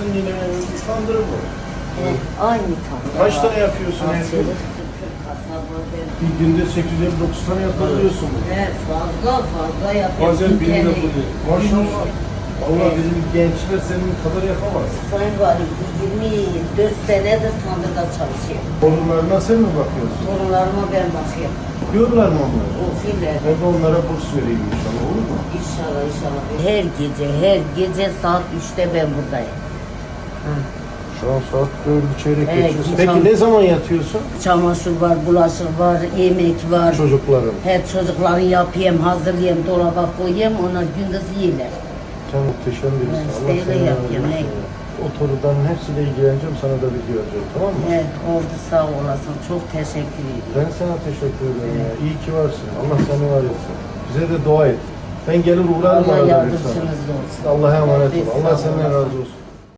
yaptın yine tandır bu. He, aynı tam. Kaç tane yapıyorsun her gün? Bir günde 859 tane yapabiliyorsun. He, fazla fazla yapıyorsun. Bazen de bu. Maşallah. Allah bizim gençler senin kadar yapamaz. Sayın Valim 24 senedir tandırda çalışıyorum. Torunlarına sen mi bakıyorsun? Torunlarıma ben bakıyorum. Diyorlar mı onları? Okuyorlar. Ben de onlara burs vereyim inşallah olur mu? İnşallah inşallah. Her gece her gece saat 3'te ben buradayım. Şu an saat 4'ü çeyrek Evet, insan- Peki ne zaman yatıyorsun? Çamaşır var, bulaşık var, yemek var. Çocukların. Her çocukları yapayım, hazırlayayım, dolaba koyayım, onlar gündüz yiyorlar. Sen muhteşem birisin. Ben Allah işte öyle seni yapıyorum, olsun ne? ya. O torunların hepsiyle ilgileneceğim. Sana da video atacağım. Tamam mı? Evet, oldu sağ olasın. Çok teşekkür ederim. Ben sana teşekkür ederim ya. İyi ki varsın. Allah seni var etsin. Bize de dua et. Ben gelir uğrarım Allah arada bir sana. yardımcınız olsun. Allah'a emanet ol. Biz Allah sağ senden olasın. razı olsun.